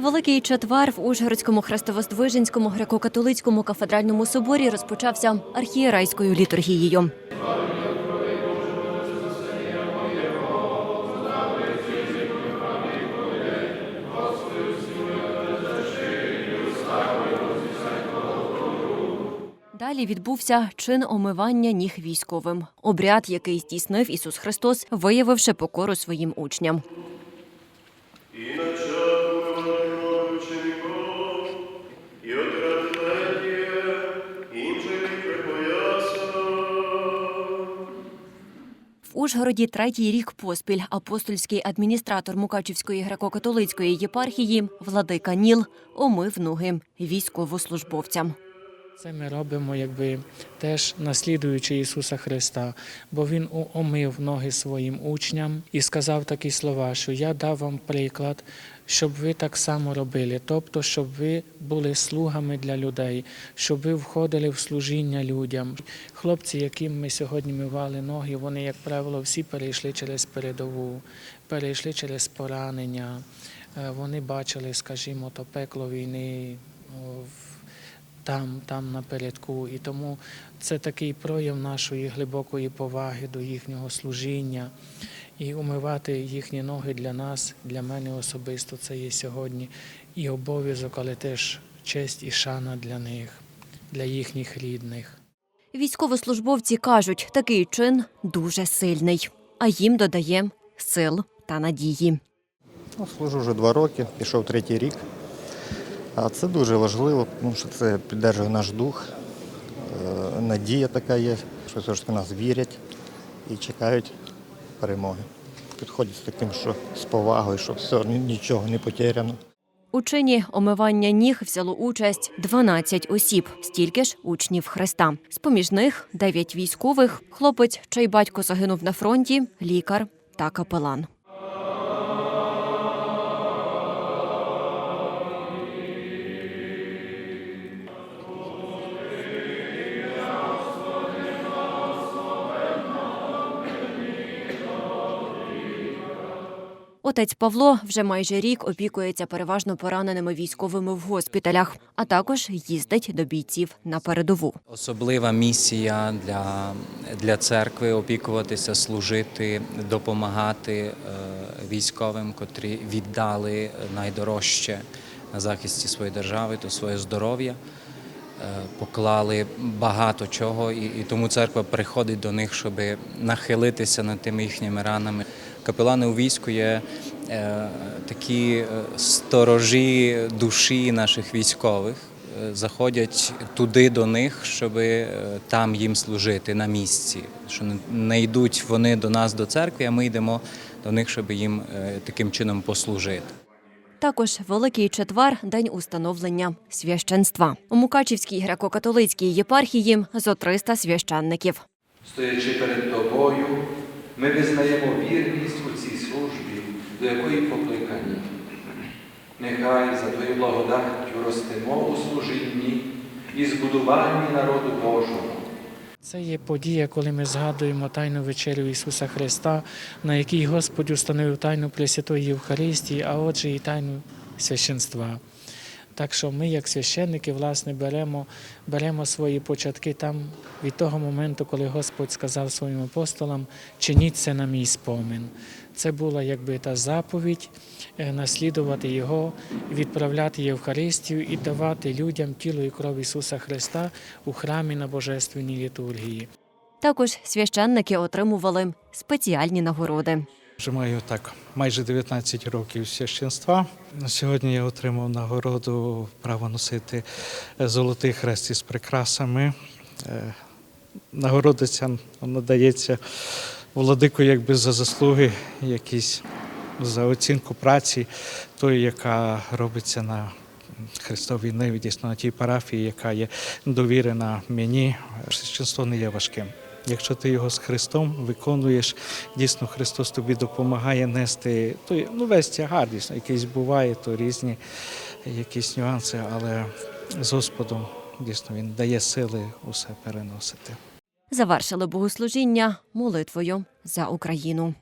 Великий четвер в Ужгородському Хрестовоздвиженському греко-католицькому кафедральному соборі розпочався архієрейською літургією. Далі відбувся чин омивання ніг військовим. Обряд, який здійснив Ісус Христос, виявивши покору своїм учням. Ужгороді третій рік поспіль апостольський адміністратор Мукачівської греко-католицької єпархії Владика Ніл омив ноги військовослужбовцям. Це ми робимо, якби теж наслідуючи Ісуса Христа, бо Він омив ноги своїм учням і сказав такі слова, що я дав вам приклад, щоб ви так само робили, тобто, щоб ви були слугами для людей, щоб ви входили в служіння людям. Хлопці, яким ми сьогодні мивали ноги, вони, як правило, всі перейшли через передову, перейшли через поранення. Е, Вони бачили, скажімо, то пекло війни. там, там напередку. І тому це такий прояв нашої глибокої поваги до їхнього служіння. І умивати їхні ноги для нас, для мене особисто це є сьогодні і обов'язок, але теж честь і шана для них, для їхніх рідних. Військовослужбовці кажуть, такий чин дуже сильний, а їм додає сил та надії. Ну, служу вже два роки, пішов третій рік. А це дуже важливо, тому що це підтримує наш дух. Е, Надія така є, що все ж таки нас вірять і чекають перемоги. Підходять з таким, що з повагою, що все, нічого не потеряно. У чині омивання ніг взяло участь 12 осіб, стільки ж учнів Христа. З-поміж них 9 військових, хлопець, чий батько загинув на фронті, лікар та капелан. Отець Павло вже майже рік опікується переважно пораненими військовими в госпіталях, а також їздить до бійців на передову. Особлива місія для, для церкви опікуватися, служити, допомагати е, військовим, котрі віддали найдорожче на захисті своєї держави, то своє здоров'я. Е, Поклали багато чого, і, тому церква приходить до них, щоб нахилитися над тими їхніми ранами. Капелани у війську є е, такі е, сторожі душі наших військових, е, заходять туди до них, щоб там їм служити на місці. Що не- йдуть вони до нас до церкви, а ми йдемо до них, щоб їм таким чином послужити. Також Великий Четвер – день установлення священства. У Мукачівській греко-католицькій єпархії зо 300 священників. Стоячи перед тобою, ми визнаємо вірність у цій службі, до якої покликані. Нехай за твою благодаттю ростемо у служінні і збудуванні народу Божого. Це є подія, коли ми згадуємо тайну вечерю Ісуса Христа, на якій Господь установив тайну Пресвятої Євхаристії, а отже і тайну священства. Так що ми, як священники, власне, беремо, беремо свої початки там від того моменту, коли Господь сказав своїм апостолам, чиніть це на мій спомин. Це була якби та заповідь е, наслідувати Його, відправляти Євхаристію і давати людям тіло і кров Ісуса Христа у храмі на Божественній літургії. Також священники отримували спеціальні нагороди. Вже маю так майже 19 років священства. Сьогодні я отримав нагороду право носити е, золотий хрест із прикрасами. Е, Нагорода ця надається владику якби за заслуги, якісь за оцінку праці, тої, яка робиться на Христовій ниві, дійсно на тій парафії, яка є довірена мені. Священство не є важким. Якщо ти його з Христом виконуєш, дійсно Христос тобі допомагає нести той, ну, весь тягар, дійсно, якийсь буває, то різні якісь нюанси, але з Господом дійсно Він дає сили усе переносити. Завершили богослужіння молитвою за Україну.